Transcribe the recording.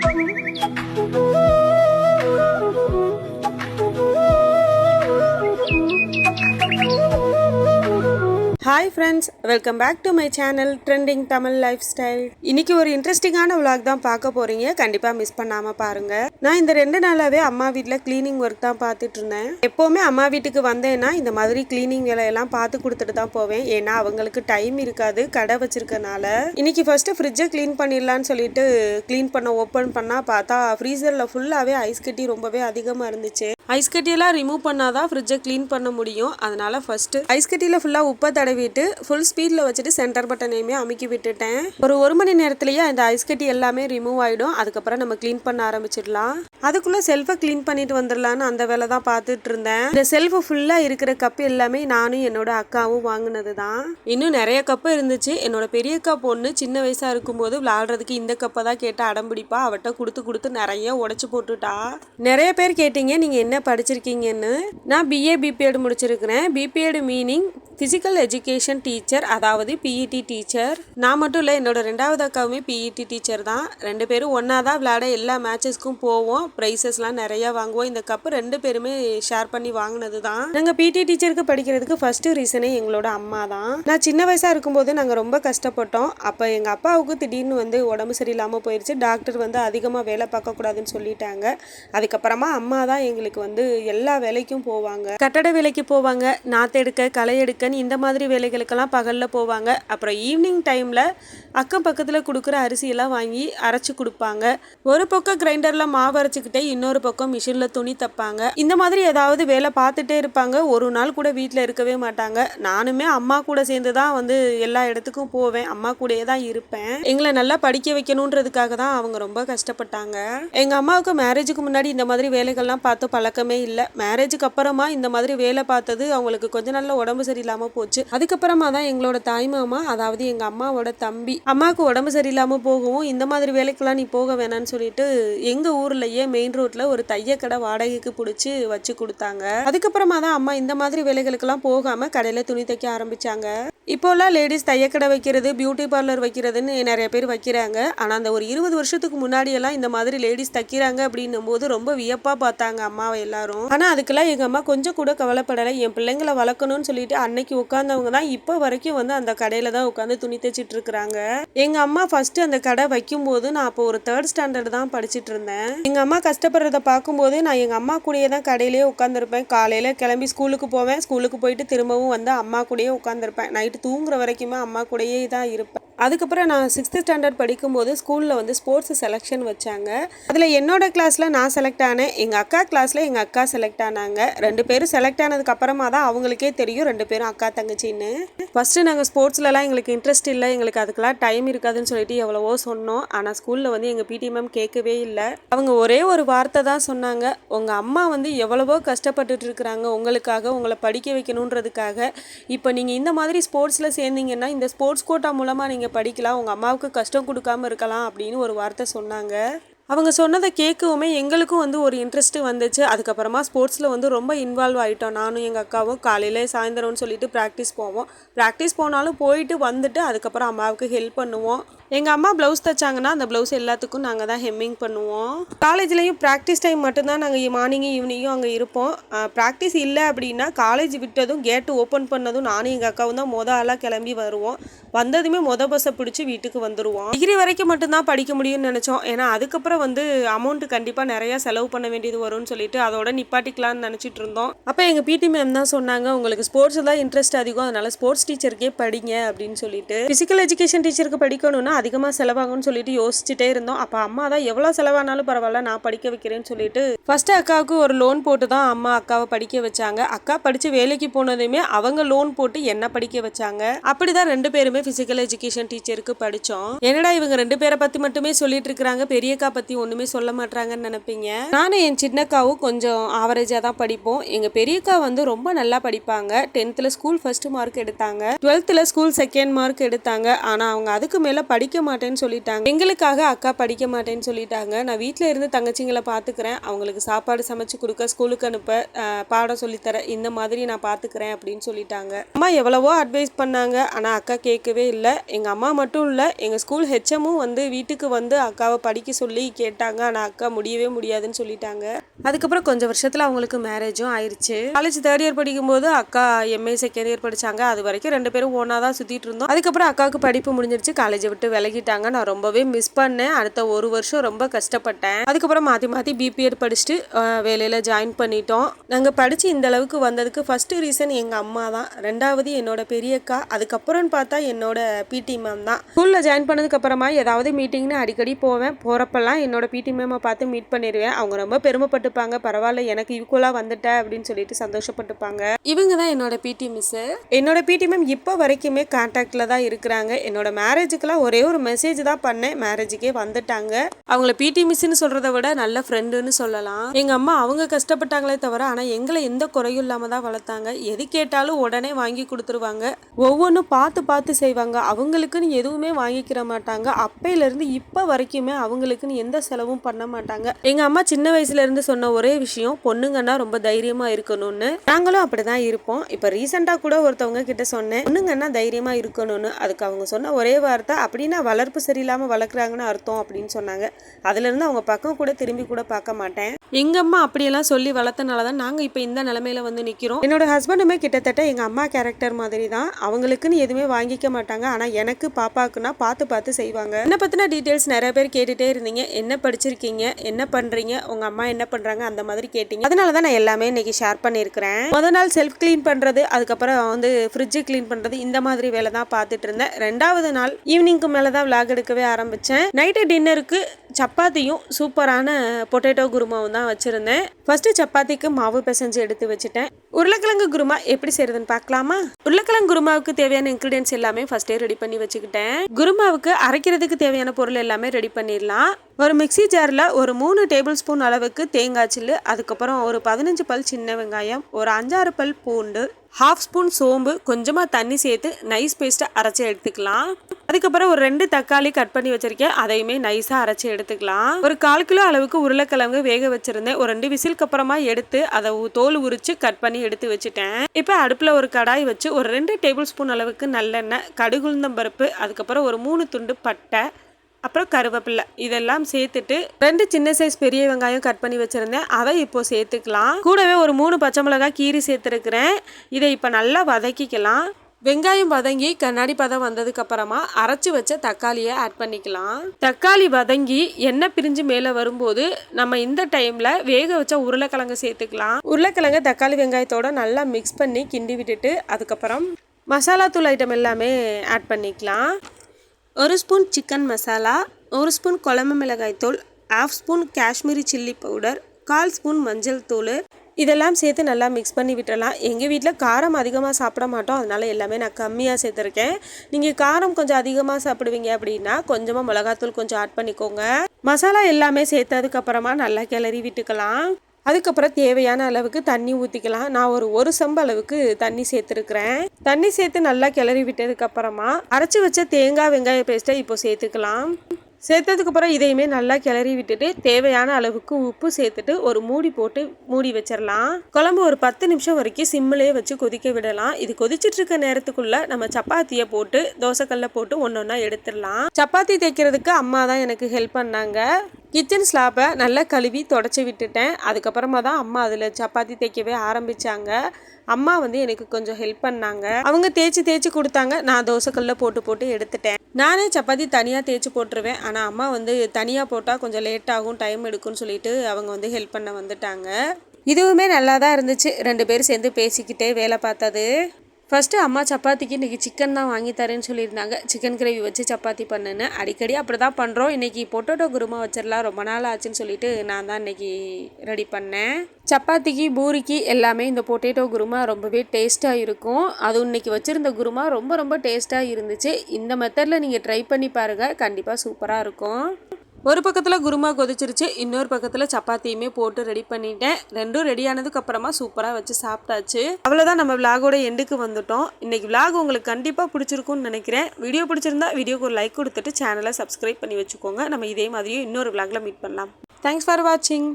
Thank you. Hi friends welcome back to my channel trending Tamil lifestyle இன்னைக்கு ஒரு இன்ட்ரெஸ்டிங்கான vlog தான் பார்க்க போறீங்க. கண்டிப்பாக மிஸ் பண்ணாமல் பாருங்க. நான் இந்த ரெண்டு நாளாவே அம்மா வீட்டில் க்ளீனிங் ஒர்க் தான் பார்த்துட்டு இருந்தேன். எப்போவுமே அம்மா வீட்டுக்கு வந்தேன்னா இந்த மாதிரி கிளீனிங் வேலையெல்லாம் பார்த்து கொடுத்துட்டு தான் போவேன். ஏன்னா அவங்களுக்கு டைம் இருக்காது கடை வச்சிருக்கனால. இன்னைக்கு ஃபர்ஸ்ட் ஃப்ரிட்ஜை க்ளீன் பண்ணிடலான்னு சொல்லிட்டு க்ளீன் பண்ண ஓப்பன் பண்ணா பார்த்தா ஃப்ரீசரில் ஃபுல்லாகவே ஐஸ் கட்டி ரொம்பவே அதிகமாக இருந்துச்சு. ஐஸ் கட்டியெல்லாம் ரிமூவ் பண்ணாதான் ஃப்ரிட்ஜை க்ளீன் பண்ண முடியும். அதனால ஃபர்ஸ்ட் ஐஸ் கட்டியில் ஃபுல்லாக உப்பை தடவிட்டு ஃபுல் ஸ்பீடில் வச்சுட்டு சென்டர் பட்டனையுமே அமுக்கி விட்டுட்டேன். ஒரு ஒரு மணி நேரத்துலேயே அந்த ஐஸ் கட்டி எல்லாமே ரிமூவ் ஆகிடும் அதுக்கப்புறம் நம்ம க்ளீன் பண்ண ஆரம்பிச்சிடலாம். அதுக்குள்ளே செல்ஃபை க்ளீன் பண்ணிட்டு வந்துடலான்னு அந்த வேலை தான் பார்த்துட்டு இருந்தேன் இந்த செல்ஃபு ஃபுல்லாக இருக்கிற கப்பு எல்லாமே நானும் என்னோட அக்காவும் வாங்கினது தான் இன்னும் நிறைய கப்பு இருந்துச்சு. என்னோட பெரிய அக்கா பொண்ணு சின்ன வயசாக இருக்கும்போது விளாடுறதுக்கு இந்த கப்பை தான் கேட்டு அடம்பிடிப்பா அவட்ட கொடுத்து கொடுத்து நிறைய உடச்சி போட்டுட்டா. நிறைய பேர் கேட்டீங்க நீங்கள் என்ன படிச்சிருக்கீங்கன்னு. நான் BA BPEd முடிச்சிருக்கிறேன். BPEd meaning physical education teacher அதாவது பிஇடி டீச்சர் நான் மட்டும் இல்லை என்னோட ரெண்டாவது அக்காவுமே பிஇடி டீச்சர் தான். ரெண்டு பேரும் ஒன்றா தான் விளையாட எல்லா மேட்சஸ்க்கும் போவோம். ப்ரைஸஸ்லாம் நிறையா வாங்குவோம். இந்த கப்பு ரெண்டு பேருமே ஷேர் பண்ணி வாங்கினது தான். நாங்கள் பிடி டீச்சருக்கு படிக்கிறதுக்கு ஃபர்ஸ்ட் ரீசனே எங்களோட அம்மா தான். நான் சின்ன வயசாக இருக்கும்போது நாங்கள் ரொம்ப கஷ்டப்பட்டோம். அப்போ எங்கள் அப்பாவுக்கு திடீர்னு வந்து உடம்பு சரியில்லாமல் போயிடுச்சு டாக்டர் வந்து அதிகமாக வேலை பார்க்கக்கூடாதுன்னு சொல்லிட்டாங்க. அதுக்கப்புறமா அம்மா தான் எங்களுக்கு வந்து எல்லா வேலைக்கும் போவாங்க. கட்டட வேலைக்கு போவாங்க. நாத்தெடுக்க களை எடுக்கன்னு இந்த மாதிரி வேலைகளுக்கெல்லாம் பகலில் போவாங்க. அப்புறம் ஈவினிங் டைமில் அக்கம் பக்கத்தில் கொடுக்குற அரிசியெல்லாம் வாங்கி அரைச்சி கொடுப்பாங்க. ஒரு பக்கம் கிரைண்டரில் மாவு அரைச்சி வச்சுக்கிட்டே இன்னொரு பக்கம் மிஷினில் துணி தைப்பாங்க. இந்த மாதிரி ஏதாவது வேலை பார்த்துட்டே இருப்பாங்க. ஒரு நாள் கூட வீட்டில் இருக்கவே மாட்டாங்க. நானுமே அம்மா கூட சேர்ந்து தான் வந்து எல்லா இடத்துக்கும் போவேன். அம்மா கூடயே தான் இருப்பேன். எங்களை நல்லா படிக்க வைக்கணுன்றதுக்காக தான் அவங்க ரொம்ப கஷ்டப்பட்டாங்க. எங்கள் அம்மாவுக்கு மேரேஜுக்கு முன்னாடி இந்த மாதிரி வேலைகள்லாம் பார்த்து பழக்கமே இல்லை. மேரேஜுக்கு அப்புறமா இந்த மாதிரி வேலை பார்த்தது அவங்களுக்கு கொஞ்ச நாள்ல உடம்பு சரியில்லாமல் போச்சு. அதுக்கப்புறமா தான் எங்களோட தாய் மாமா அதாவது எங்கள் அம்மாவோட தம்பி அம்மாவுக்கு உடம்பு சரியில்லாமல் போகவும் இந்த மாதிரி வேலைக்கெல்லாம் நீ போக வேணாம்னு சொல்லிட்டு எங்கள் ஊர்லேயே மெயின் ரோட்ல ஒரு தையக்கடை வாடகைக்கு பிடிச்சி வச்சு கொடுத்தாங்க. அதுக்கப்புறமா தான் அம்மா இந்த மாதிரி வேலைகளுக்கெல்லாம் போகாமல் கடையில் துணி தைக்க ஆரம்பிச்சாங்க. இப்போல்லாம் லேடிஸ் தையக்கடை வைக்கிறது பியூட்டி பார்லர் வைக்கிறதுன்னு நிறைய பேர் வைக்கிறாங்க. ஆனால் அந்த ஒரு இருபது வருஷத்துக்கு முன்னாடியெல்லாம் இந்த மாதிரி லேடிஸ் தைக்கிறாங்க அப்படின்னும் போது ரொம்ப வியப்பாக பார்த்தாங்க அம்மாவை எல்லாரும். ஆனால் அதுக்கெல்லாம் எங்கள் அம்மா கொஞ்சம் கூட கவலைப்படலை. என் பிள்ளைங்களை வளர்க்கணும்னு சொல்லிட்டு அன்னைக்கு உட்காந்தவங்க தான் இப்போ வரைக்கும் வந்து அந்த கடையில் தான் உட்காந்து துணி தைச்சிட்டு இருக்கிறாங்க. எங்கள் அம்மா ஃபர்ஸ்ட் அந்த கடை வைக்கும்போது நான் அப்போ ஒரு தேர்ட் ஸ்டாண்டர்ட் தான் படிச்சிட்டு இருந்தேன். எங்கள் அம்மா கஷ்டப்படுறத பார்க்கும்போது நான் எங்கள் அம்மா கூடயே தான் கடையிலேயே உட்காந்துருப்பேன் காலையில் கிளம்பி ஸ்கூலுக்கு போவேன். ஸ்கூலுக்கு போயிட்டு திரும்பவும் வந்து அம்மா கூடயே உட்காந்துருப்பேன் நைட்டு தூங்குற வரைக்குமே அம்மா கூடயே தான் இருப்பேன். அதுக்கப்புறம் நான் சிக்ஸ்த்து ஸ்டாண்டர்ட் படிக்கும்போது ஸ்கூலில் வந்து ஸ்போர்ட்ஸ் செலெக்ஷன் வச்சாங்க. அதில் என்னோட கிளாஸில் நான் செலக்ட் ஆனேன். எங்கள் அக்கா கிளாஸில் எங்கள் அக்கா செலக்ட் ஆனாங்க. ரெண்டு பேரும் செலக்ட் ஆனதுக்கு அப்புறமா தான் அவங்களுக்கே தெரியும். ரெண்டு பேரும் அக்கா தங்கச்சின்னு. ஃபஸ்ட்டு நாங்கள் ஸ்போர்ட்ஸ்லலாம் எங்களுக்கு இன்ட்ரெஸ்ட் இல்லை. எங்களுக்கு அதுக்கெல்லாம் டைம் இருக்காதுன்னு சொல்லிட்டு எவ்வளவோ சொன்னோம். ஆனால் ஸ்கூலில் வந்து எங்கள் பிடி மேம் கேட்கவே இல்லை. அவங்க ஒரே ஒரு வார்த்தை தான் சொன்னாங்க. உங்கள் அம்மா வந்து எவ்வளவோ கஷ்டப்பட்டுட்டு இருக்கிறாங்க. உங்களுக்காக உங்களை படிக்க வைக்கணுன்றதுக்காக. இப்போ நீங்கள் இந்த மாதிரி ஸ்போர்ட்ஸில் சேர்ந்தீங்கன்னா இந்த ஸ்போர்ட்ஸ் கோட்டா மூலமாக நீங்கள் படிக்கலாம் உங்கள் அம்மாவுக்கு கஷ்டம் கொடுக்காம இருக்கலாம் அப்படின்னு ஒரு வார்த்தை சொன்னாங்க. அவங்க சொன்னதை கேட்கவுமே எங்களுக்கும் வந்து ஒரு இன்ட்ரெஸ்ட்டு வந்துச்சு. அதுக்கப்புறமா ஸ்போர்ட்ஸில் வந்து ரொம்ப இன்வால்வ் ஆகிட்டோம் நானும் எங்கள் அக்காவும் காலையில் சாயந்தரம்னு சொல்லிட்டு ப்ராக்டிஸ் போவோம். ப்ராக்டிஸ் போனாலும் போயிட்டு வந்துட்டு அதுக்கப்புறம் அம்மாவுக்கு ஹெல்ப் பண்ணுவோம். எங்கள் அம்மா ப்ளவுஸ் தைச்சாங்கன்னா அந்த ப்ளவுஸ் எல்லாத்துக்கும் நாங்கள் தான் ஹெம்மிங் பண்ணுவோம். காலேஜ்லேயும் ப்ராக்டிஸ் டைம் மட்டும்தான் நாங்கள் மார்னிங்கும் ஈவினிங்கும் அங்கே இருப்போம். ப்ராக்டிஸ் இல்லை அப்படின்னா காலேஜ் விட்டதும் கேட்டு ஓப்பன் பண்ணதும் நானும் எங்கள் அக்காவும் தான் மொதல் ஆளாக கிளம்பி வருவோம். வந்ததுமே மொத பஸ்ஸை பிடிச்சி வீட்டுக்கு வந்துடுவோம் டிகிரி வரைக்கும் மட்டும்தான் படிக்க முடியும்னு நினச்சோம். ஏன்னா அதுக்கப்புறம் வந்து அமௌண்ட்டு கண்டிப்பாக நிறையா செலவு பண்ண வேண்டியது வரும்னு சொல்லிட்டு அதோட நிப்பாட்டிக்கலாம்னு நினச்சிட்டு இருந்தோம். அப்போ எங்கள் பிடி மேம் தான் சொன்னாங்க உங்களுக்கு ஸ்போர்ட்ஸ் தான் இன்ட்ரெஸ்ட் அதிகம் அதனால் ஸ்போர்ட்ஸ் டீச்சருக்கே படிங்க அப்படின்னு சொல்லிட்டு. ஃபிசிக்கல் எஜுகேஷன் டீச்சருக்கு படிக்கணும்னா அதிகமாக செலவாகும்னு சொல்லிட்டு யோசிச்சுட்டே இருந்தோம். அப்போ அம்மா தான் எவ்வளோ செலவானாலும் பரவாயில்ல நான் படிக்க வைக்கிறேன்னு சொல்லிட்டு ஃபர்ஸ்ட் அக்காவுக்கு ஒரு லோன் போட்டு தான் அம்மா அக்காவை படிக்க வச்சாங்க. அக்கா படித்து வேலைக்கு போனதுமே அவங்க லோன் போட்டு என்ன படிக்க வச்சாங்க? அப்படிதான் ரெண்டு பேருமே ஃபிசிக்கல் எஜுகேஷன் டீச்சருக்கு படித்தோம் என்னடா இவங்க ரெண்டு பேரை பற்றி மட்டுமே சொல்லிட்டு இருக்கிறாங்க? பெரியக்கா பற்றி ஒன்றுமே சொல்ல மாட்டாங்கன்னு நினைப்பீங்க? நானும் என் சின்னக்காவும் கொஞ்சம் ஆவரேஜாக தான் படிப்போம். எங்கள் பெரியக்கா வந்து ரொம்ப நல்லா படிப்பாங்க. டென்த்தில் ஸ்கூல் ஃபர்ஸ்ட் மார்க் எடுத்தாங்க. டுவெல்த்தில் ஸ்கூல் செகண்ட் மார்க் எடுத்தாங்க. ஆனால் அவங்க அதுக்கு மேலே படி படிக்க மாட்டேன்னு சொல்லிட்டாங்க. எங்களுக்காக அக்கா படிக்க மாட்டேன்னு சொல்லிட்டாங்க. நான் வீட்டில் இருந்து தங்கச்சிங்களை பார்த்துக்கிறேன் அவங்களுக்கு சாப்பாடு சமைச்சு கொடுக்க ஸ்கூலுக்கு அனுப்ப பாடம் சொல்லித்தர இந்த மாதிரி நான் பார்த்துக்கிறேன் அப்படின்னு சொல்லிட்டாங்க. அம்மா எவ்வளவோ அட்வைஸ் பண்ணாங்க. ஆனால் அக்கா கேட்கவே இல்லை. எங்கள் அம்மா மட்டும் இல்லை எங்கள் ஸ்கூல் ஹெச்எம்மும் வந்து வீட்டுக்கு வந்து அக்காவை படிக்க சொல்லி கேட்டாங்க. ஆனால் அக்கா முடியவே முடியாதுன்னு சொல்லிட்டாங்க. அதுக்கப்புறம் கொஞ்சம் வருஷத்தில் அவங்களுக்கு மேரேஜும் ஆயிடுச்சு காலேஜ் தேர்ட் இயர் படிக்கும்போது அக்கா எம்ஏ செகண்ட் இயர் படிச்சாங்க. அது வரைக்கும் ரெண்டு பேரும் ஒன்றா தான் சுற்றிட்டு இருந்தோம். அதுக்கப்புறம் அக்காவுக்கு படிப்பு முடிஞ்சிருச்சு. காலேஜை விட்டு விலகிட்டாங்க. நான் ரொம்பவே மிஸ் பண்ணேன். அடுத்த ஒரு வருஷம் ரொம்ப கஷ்டப்பட்டேன். அதுக்கப்புறம் மாற்றி மாற்றி பிபிஎட் படிச்சுட்டு வேலையில் ஜாயின் பண்ணிட்டோம். நாங்கள் படித்து இந்த அளவுக்கு வந்ததுக்கு ஃபஸ்ட்டு ரீசன் எங்கள் அம்மா தான். ரெண்டாவது என்னோட பெரியக்கா. அதுக்கப்புறம்னு பார்த்தா என்னோட பிடி மேம் தான். ஸ்கூலில் ஜாயின் பண்ணதுக்கு அப்புறமா ஏதாவது மீட்டிங்னு அடிக்கடி போவேன். போகிறப்பெல்லாம் என்னோட பிடி மேமை பார்த்து மீட் பண்ணிடுவேன் அவங்க ரொம்ப பெருமைப்பட்டுப்பாங்க. பரவாயில்ல எனக்கு ஈக்குவலாக வந்துட்ட அப்படின்னு சொல்லிட்டு சந்தோஷப்பட்டுப்பாங்க. இவங்க தான் என்னோட பிடி மிஸ்ஸு என்னோட பிடி மேம் இப்போ வரைக்குமே கான்டாக்டில் தான் இருக்கிறாங்க. என்னோட மேரேஜுக்கெல்லாம் ஒரே ஒரு மெசேஜ் தான் பண்ணேன். மேரேஜுக்கே வந்துட்டாங்க. அவங்கள பிடி மிஸ்ன்னு சொல்கிறத விட நல்ல ஃப்ரெண்டுன்னு சொல்லலாம். எங்கள் அம்மா அவங்க கஷ்டப்பட்டாங்களே தவிர ஆனால் எங்களை எந்த குறையும் இல்லாமல் தான் வளர்த்தாங்க. எது கேட்டாலும் உடனே வாங்கி கொடுத்துருவாங்க. ஒவ்வொன்றும் பார்த்து பார்த்து செய்வாங்க. அவங்களுக்குன்னு எதுவுமே வாங்கிக்கிற மாட்டாங்க. அப்பையிலேருந்து இப்போ வரைக்குமே அவங்களுக்குன்னு எந்த செலவும் பண்ண மாட்டாங்க. எங்கள் அம்மா சின்ன வயசுல இருந்து சொன்ன ஒரே விஷயம் பொண்ணுங்கன்னா ரொம்ப தைரியமாக இருக்கணும்னு. நாங்களும் அப்படி தான் இருப்போம். இப்போ ரீசெண்டாக கூட ஒருத்தவங்க கிட்ட சொன்னேன் பொண்ணுங்கன்னா தைரியமாக இருக்கணும்னு. அதுக்கு அவங்க சொன்ன ஒரே வார்த்தை அப்படின்னா வளர்ப்பு சரியில்லாமல் வளர்க்குறாங்கன்னு அர்த்தம் அப்படின்னு சொன்னாங்க. அதுலேருந்து அவங்க பக்கம் கூட திரும்பி கூட பார்க்க மாட்டேன். எங்கள் அம்மா அப்படியெல்லாம் சொல்லி வளர்த்தனால தான் நாங்கள் இப்போ இந்த நிலமையில வந்து நிற்கிறோம் என்னோட ஹஸ்பண்டுமே கிட்டத்தட்ட எங்கள் அம்மா கேரக்டர் மாதிரி தான் அவங்களுக்குன்னு எதுவுமே வாங்கிக்க மாட்டாங்க. ஆனால் எனக்கு பாப்பாக்குன்னா பார்த்து பார்த்து செய்வாங்க. என்ன பற்றின டீட்டெயில்ஸ் நிறைய பேர் கேட்டுகிட்டே இருந்தீங்க. என்ன படிச்சிருக்கீங்க? என்ன பண்ணுறீங்க உங்கள் அம்மா என்ன பண்ணுறாங்க அந்த மாதிரி கேட்டீங்க. அதனால தான் நான் எல்லாமே இன்றைக்கி ஷேர் பண்ணியிருக்கிறேன். முத நாள் செல்ஃப் க்ளீன் பண்ணுறது அதுக்கப்புறம் வந்து ஃப்ரிட்ஜு க்ளீன் பண்ணுறது இந்த மாதிரி வேலை தான் பார்த்துட்டு இருந்தேன். ரெண்டாவது நாள் ஈவினிங்க்கு மேலே தான் விளாக் எடுக்கவே ஆரம்பித்தேன் நைட்டு டின்னருக்கு சப்பாத்தியும் சூப்பரான பொட்டேட்டோ குருமாவும் தான் வச்சுருந்தேன். ஃபஸ்ட்டு சப்பாத்திக்கு மாவு பிசைஞ்சு எடுத்து வச்சுட்டேன். உருளைக்கிழங்கு குருமா எப்படி செய்யறதுன்னு பார்க்கலாமா? உருளைக்கிழங்கு குருமாவுக்கு தேவையான இன்க்ரீடியன்ஸ் எல்லாமே ஃபஸ்ட்டே ரெடி பண்ணி வச்சுக்கிட்டேன். குருமாவுக்கு அரைக்கிறதுக்கு தேவையான பொருள் எல்லாமே ரெடி பண்ணிடலாம். ஒரு மிக்ஸி ஜாரில் ஒரு மூணு டேபிள் ஸ்பூன் அளவுக்கு தேங்காய் சில்லு அதுக்கப்புறம் ஒரு பதினஞ்சு பல் சின்ன வெங்காயம் ஒரு அஞ்சாறு பல் பூண்டு ஹாஃப் ஸ்பூன் சோம்பு கொஞ்சமாக தண்ணி சேர்த்து நைஸ் பேஸ்ட்டை அரைச்சி எடுத்துக்கலாம். அதுக்கப்புறம் ஒரு ரெண்டு தக்காளி கட் பண்ணி வச்சிருக்கேன். அதையுமே நைஸாக அரைச்சி எடுத்துக்கலாம். ஒரு கால் கிலோ அளவுக்கு உருளைக்கிழங்கு வேக வச்சிருந்தேன். ஒரு ரெண்டு விசிலுக்கு அப்புறமா எடுத்து அதை தோல் உரிச்சு கட் பண்ணி எடுத்து வச்சுட்டேன். இப்போ அடுப்பில் ஒரு கடாய் வச்சு ஒரு ரெண்டு டேபிள் ஸ்பூன் அளவுக்கு நல்லெண்ணெய் கடுகுழுந்தம் பருப்பு அதுக்கப்புறம் ஒரு மூணு துண்டு பட்டை அப்புறம் கருவேப்பிலை. இதெல்லாம் சேர்த்துட்டு ரெண்டு சின்ன சைஸ் பெரிய வெங்காயம் கட் பண்ணி வச்சுருந்தேன். அதை இப்போ சேர்த்துக்கலாம். கூடவே ஒரு மூணு பச்சை மிளகாய் கீரி சேர்த்துருக்குறேன். இதை இப்போ நல்லா வதக்கிக்கலாம். வெங்காயம் வதங்கி கண்ணாடி பதம் வந்ததுக்கு அப்புறமா அரைச்சி வச்ச தக்காளியை ஆட் பண்ணிக்கலாம். தக்காளி வதங்கி எண்ணெய் பிரிஞ்சு மேலே வரும்போது நம்ம இந்த டைமில் வேக வச்ச உருளைக்கிழங்கு சேர்த்துக்கலாம். உருளைக்கிழங்கு தக்காளி வெங்காயத்தோட நல்லா மிக்ஸ் பண்ணி கிண்டி விட்டுட்டு அதுக்கப்புறம் மசாலா தூள் ஐட்டம் எல்லாமே ஆட் பண்ணிக்கலாம். ஒரு ஸ்பூன் சிக்கன் மசாலா ஒரு ஸ்பூன் குழம்பு மிளகாய் தூள் half spoon Kashmiri chilli powder கால் ஸ்பூன் மஞ்சள் தூள் இதெல்லாம் சேர்த்து நல்லா மிக்ஸ் பண்ணி விட்டுறலாம். எங்கள் வீட்டில் காரம் அதிகமாக சாப்பிட மாட்டோம். அதனால் எல்லாமே நான் கம்மியாக சேர்த்துருக்கேன். நீங்கள் காரம் கொஞ்சம் அதிகமாக சாப்பிடுவீங்க அப்படின்னா கொஞ்சமாக மிளகாத்தூள் கொஞ்சம் ஆட் பண்ணிக்கோங்க. மசாலா எல்லாமே சேர்த்ததுக்கப்புறமா நல்லா கிளறி விட்டுக்கலாம். அதுக்கப்புறம் தேவையான அளவுக்கு தண்ணி ஊற்றிக்கலாம் நான் ஒரு ஒரு செம்பு அளவுக்கு தண்ணி சேர்த்துருக்குறேன். தண்ணி சேர்த்து நல்லா கிளறி விட்டதுக்கப்புறமா அரைச்சி வச்ச தேங்காய் வெங்காய பேஸ்ட்டை இப்போ சேர்த்துக்கலாம். சேர்த்ததுக்கப்புறம் இதையுமே நல்லா கிளறி விட்டுட்டு தேவையான அளவுக்கு உப்பு சேர்த்துட்டு ஒரு மூடி போட்டு மூடி வச்சிடலாம் குழம்பு ஒரு பத்து நிமிஷம் வரைக்கும் சிம்மிலே வச்சு கொதிக்க விடலாம். இது கொதிச்சிட்டு இருக்க நேரத்துக்குள்ள நம்ம சப்பாத்தியை போட்டு தோசைக்கல்ல போட்டு ஒன்றொன்னா எடுத்துடலாம் சப்பாத்தி தைக்கிறதுக்கு அம்மா தான் எனக்கு ஹெல்ப் பண்ணாங்க. கிச்சன் ஸ்லாப்பை நல்லா கழுவி தொடச்சி விட்டுட்டேன். அதுக்கப்புறமா தான் அம்மா அதில் சப்பாத்தி தைக்கவே ஆரம்பித்தாங்க அம்மா வந்து எனக்கு கொஞ்சம் ஹெல்ப் பண்ணாங்க. அவங்க தேய்ச்சி தேய்ச்சி கொடுத்தாங்க. நான் தோசைக்கல்ல போட்டு போட்டு எடுத்துட்டேன். நானே சப்பாத்தி தனியாக தேய்ச்சி போட்டுருவேன். ஆனால் அம்மா வந்து தனியாக போட்டால் கொஞ்சம் லேட் ஆகும் டைம் எடுக்கும்னு சொல்லிட்டு அவங்க வந்து ஹெல்ப் பண்ண வந்துட்டாங்க. இதுவுமே நல்லா தான் இருந்துச்சு. ரெண்டு பேரும் சேர்ந்து பேசிக்கிட்டே வேலை பார்த்தது. ஃபஸ்ட்டு அம்மா சப்பாத்திக்கு இன்றைக்கி சிக்கன் தான் வாங்கி தரேன்னு சொல்லியிருந்தாங்க. சிக்கன் கிரேவி வச்சு சப்பாத்தி பண்ணுன்னு. அடிக்கடி அப்படி தான் பண்ணுறோம் இன்றைக்கி பொட்டேட்டோ குருமா வச்சிடலாம். ரொம்ப நாள் ஆச்சுன்னு சொல்லிட்டு நான் தான் இன்றைக்கி ரெடி பண்ணேன். சப்பாத்திக்கு பூரிக்கு எல்லாமே இந்த பொட்டேட்டோ குருமா ரொம்பவே டேஸ்ட்டாக இருக்கும். அதுவும் இன்றைக்கி வச்சுருந்த குருமா ரொம்ப ரொம்ப டேஸ்ட்டாக இருந்துச்சு. இந்த மெத்தடில் நீங்கள் ட்ரை பண்ணி பாருங்கள் கண்டிப்பாக சூப்பராக இருக்கும். ஒரு பக்கத்தில் குருமா கொதிச்சிருச்சு இன்னொரு பக்கத்தில் சப்பாத்தியுமே போட்டு ரெடி பண்ணிட்டேன். ரெண்டும் ரெடி ஆனதுக்கு அப்புறமா சூப்பராக வச்சு சாப்பிட்டாச்சு. அவ்வளோதான் நம்ம விலாகோட எண்டுக்கு வந்துட்டோம். இன்னைக்கு விலாக் உங்களுக்கு கண்டிப்பாக பிடிச்சிருக்கும்னு நினைக்கிறேன். வீடியோ பிடிச்சிருந்தா வீடியோக்கு ஒரு லைக் கொடுத்துட்டு சேனலை சப்ஸ்கிரைப் பண்ணி வச்சுக்கோங்க. நம்ம இதே மாதிரியும் இன்னொரு விலாகில் மீட் பண்ணலாம். தேங்க்ஸ் ஃபார் வாட்சிங்